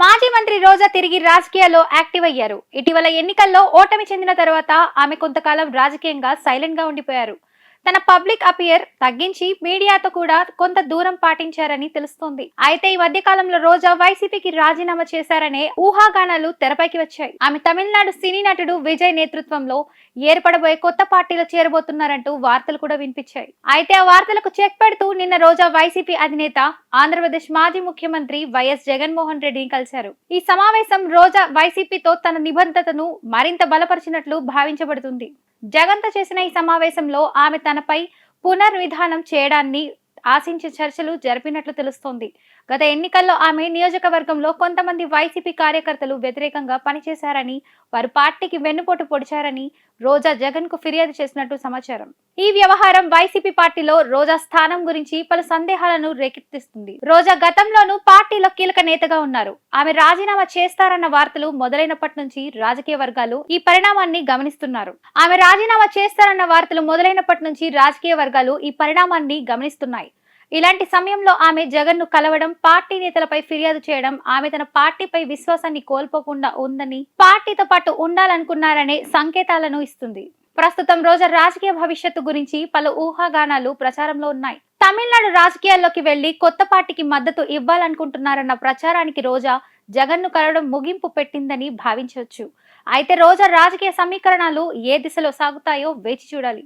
మాజీ మంత్రి రోజా తిరిగి రాజకీయాల్లో యాక్టివ్ అయ్యారు. ఇటీవల ఎన్నికల్లో ఓటమి చెందిన తర్వాత ఆమె కొంతకాలం రాజకీయంగా సైలెంట్గా ఉండిపోయారు. తన పబ్లిక్ అపియర్ తగ్గించి మీడియాతో కూడా కొంత దూరం పాటించారని తెలుస్తోంది. అయితే ఈ మధ్య కాలంలో రోజా వైసీపీకి రాజీనామా చేశారనే ఊహాగానాలు తెరపైకి వచ్చాయి. ఆమె తమిళనాడు సినీ నటుడు విజయ్ నేతృత్వంలో ఏర్పడబోయే కొత్త పార్టీలో చేరబోతున్నారంటూ వార్తలు కూడా వినిపించాయి. అయితే ఆ వార్తలకు చెక్ పెడుతూ నిన్న రోజా వైసీపీ అధినేత ఆంధ్రప్రదేశ్ మాజీ ముఖ్యమంత్రి వైఎస్ జగన్మోహన్ రెడ్డిని కలిశారు. ఈ సమావేశం రోజా వైసీపీతో తన నిబద్ధతను మరింత బలపరిచినట్లు భావించబడుతుంది. జగంత చేసిన ఈ సమావేశంలో ఆమె తనపై పునర్విధానం చేయడాన్ని ఆశించే చర్చలు జరిపినట్లు తెలుస్తోంది. గత ఎన్నికల్లో ఆమె నియోజకవర్గంలో కొంతమంది వైసీపీ కార్యకర్తలు వ్యతిరేకంగా పనిచేశారని వారు పార్టీకి వెన్నుపోటు పొడిచారని రోజా జగన్కు ఫిర్యాదు చేసినట్టు సమాచారం. ఈ వ్యవహారం వైసీపీ పార్టీలో రోజా స్థానం గురించి పలు సందేహాలను రేకెత్తిస్తుంది. రోజా గతంలోనూ పార్టీలో కీలక నేతగా ఉన్నారు. ఆమె రాజీనామా చేస్తారన్న వార్తలు మొదలైనప్పటి నుంచి రాజకీయ వర్గాలు ఈ పరిణామాన్ని గమనిస్తున్నారు. ఆమె రాజీనామా చేస్తారన్న వార్తలు మొదలైనప్పటి నుంచి రాజకీయ వర్గాలు ఈ పరిణామాన్ని గమనిస్తున్నాయి. ఇలాంటి సమయంలో ఆమె జగన్ను కలవడం పార్టీ నేతలపై ఫిర్యాదు చేయడం ఆమె తన పార్టీపై విశ్వాసాన్ని కోల్పోకుండా ఉందని పార్టీతో పాటు ఉండాలనుకున్నారనే సంకేతాలను ఇస్తుంది. ప్రస్తుతం రోజా రాజకీయ భవిష్యత్తు గురించి పలు ఊహాగానాలు ప్రచారంలో ఉన్నాయి. తమిళనాడు రాజకీయాల్లోకి వెళ్ళి కొత్త పార్టీకి మద్దతు ఇవ్వాలనుకుంటున్నారన్న ప్రచారానికి రోజా జగన్ను కలవడం ముగింపు పెట్టిందని భావించవచ్చు. అయితే రోజా రాజకీయ సమీకరణాలు ఏ దిశలో సాగుతాయో వేచి చూడాలి.